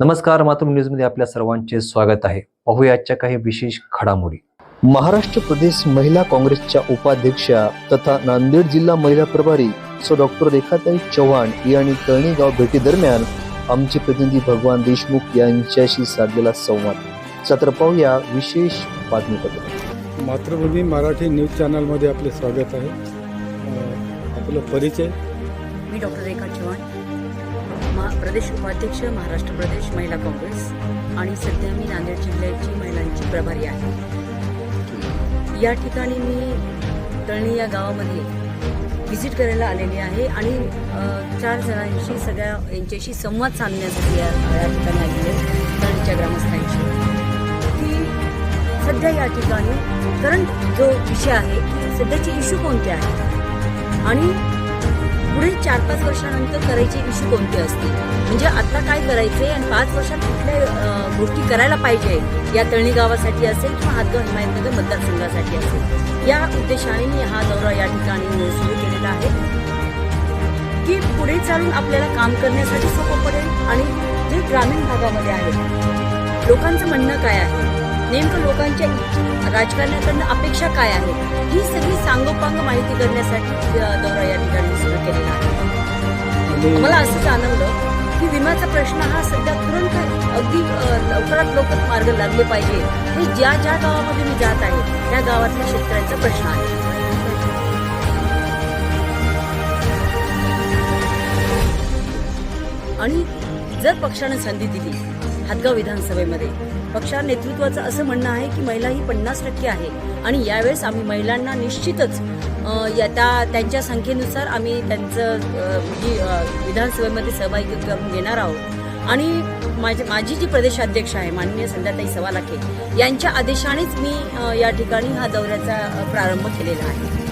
नमस्कार मातृ न्यूजमध्ये आपल्या सर्वांचे स्वागत आहे. पाहूया आजच्या काही विशेष घडामोडी. महाराष्ट्र प्रदेश महिला काँग्रेसच्या उपाध्यक्षा तथा नांदेड जिल्हा महिला प्रभारी सो डॉक्टर रेखाताई चव्हाण यांनी तळणी गाव भेटी दरम्यान आमचे प्रतिनिधी भगवान देशमुख यांच्याशी साधलेला संवाद. सत्र पाहूया विशेष बातमीपत्र. मातृभूमी मराठी न्यूज चॅनलमध्ये आपले स्वागत आहे. आपलं परिचय. मी डॉक्टर रेखा चव्हाण. महा प्रदेश उपाध्यक्ष महाराष्ट्र प्रदेश महिला काँग्रेस. आणि सध्या मी नांदेड जिल्ह्याची महिलांची प्रभारी आहे. या ठिकाणी मी तळणी या गावामध्ये व्हिजिट करायला आलेली आहे आणि चार जणांशी सगळ्या यांच्याशी संवाद साधण्यासाठी या ठिकाणी आलेली आहे, तळणीच्या ग्रामस्थांशी. की सध्या या ठिकाणी करंट जो विषय आहे की सध्याचे इश्यू कोणते आहेत आणि पुढील चार पाच वर्षानंतर करायचे इश्यू कोणते असतील म्हणजे आता काय करायचे आणि पाच वर्षात कुठल्या गोष्टी करायला पाहिजे या तळणी गावासाठी असेल किंवा हातगाव हिमायतनगर मतदारसंघासाठी असेल? या उद्देशाने मी हा दौरा या ठिकाणी सुरू केलेला आहे. की पुढे चालून आपल्याला काम करण्यासाठी सोपं पडेल आणि जे ग्रामीण भागामध्ये आहे लोकांचं म्हणणं काय आहे? नेमकं लोकांच्या राजकारण्याकडनं अपेक्षा काय आहे? ही सगळी सांगोपांग माहिती करण्यासाठी दौरा या ठिकाणी मला असं जाणवलं की विम्याचा प्रश्न हा सध्या तुरंत अगदी लवकरात लवकर मार्ग लागले पाहिजे. हे ज्या ज्या गावामध्ये मी जात आहे त्या गावातल्या शेतकऱ्यांचा प्रश्न आहे. आणि जर पक्षानं संधी दिली. हातगाव विधानसभेमध्ये. पक्षा नेतृत्वाचं असं म्हणणं आहे की महिला ही पन्नास टक्के आहे. आणि यावेळेस आम्ही महिलांना निश्चितच या त्या त्यांच्या संख्येनुसार आम्ही त्यांचं जी म्हणजे, विधानसभेमध्ये सहभागी करून घेणार आहोत. आणि माझे माझी जी प्रदेशाध्यक्ष आहे माननीय संध्याताई सवालाखे यांच्या आदेशानेच मी या ठिकाणी हा दौऱ्याचा प्रारंभ केलेला आहे.